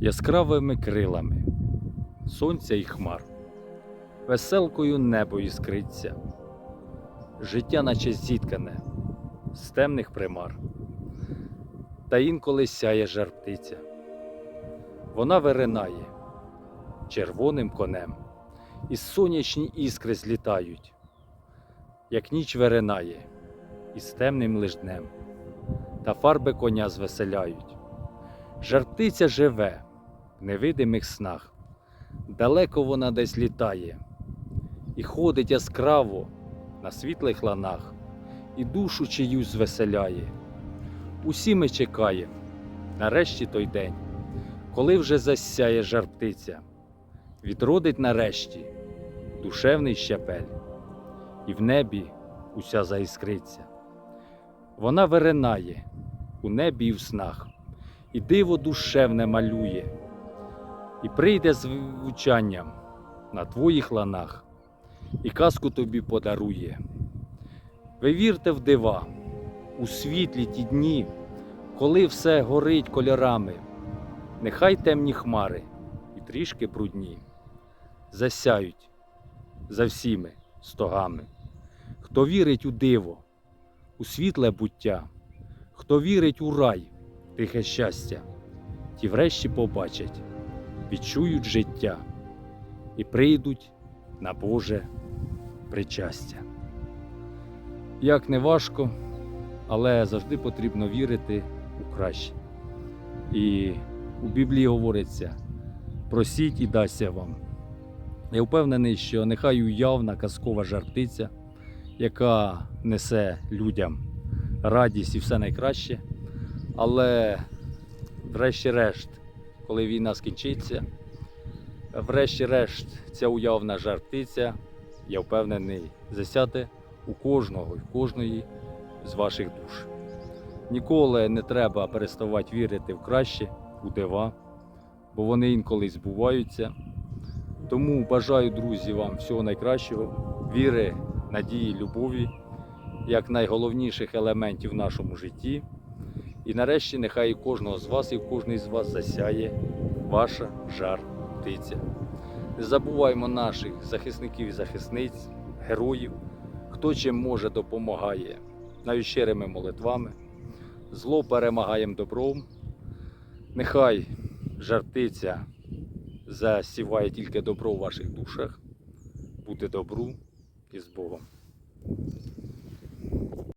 яскравими крилами, сонця і хмар, веселкою небо іскриться, життя наче зіткане з темних примар, та інколи сяє жар птиця. Вона виринає червоним конем, і сонячні іскри злітають, як ніч виринає із темним лиш та фарби коня звеселяють. Жартиця живе невидимих снах, далеко вона десь літає, і ходить яскраво на світлих ланах, і душу чиюсь звеселяє. Усі ми чекаємо, нарешті той день, коли вже засяє жар птиця, відродить нарешті душевний щепель, і в небі уся заіскриться. Вона виринає у небі і в снах, і диво душевне малює, і прийде звучанням на твоїх ланах, і казку тобі подарує. Ви вірте в дива, у світлі ті дні, коли все горить кольорами, нехай темні хмари і трішки брудні засяють за всіми стогами. Хто вірить у диво, у світле буття, хто вірить у рай, тихе щастя, ті врешті побачать, відчують життя і прийдуть на Боже причастя. Як не важко, але завжди потрібно вірити у краще. І у Біблії говориться: просіть і дасться вам. Я впевнений, що нехай уявна казкова жартиця, яка несе людям радість і все найкраще. Але, врешті-решт, коли війна скінчиться, врешті-решт, ця уявна жартиця, я впевнений, засяде у кожного і в кожної з ваших душ. Ніколи не треба переставати вірити в краще, у дива, бо вони інколи збуваються. Тому бажаю, друзі, вам всього найкращого, віри, надії, любові, як найголовніших елементів в нашому житті. І нарешті нехай кожного з вас і кожний з вас засяє ваша жар птиця. Не забуваймо наших захисників і захисниць, героїв, хто чим може допомагає навіть щирими молитвами. Зло перемагаємо добром. Нехай жар птиця засіває тільки добро в ваших душах. Буде добру і з Богом.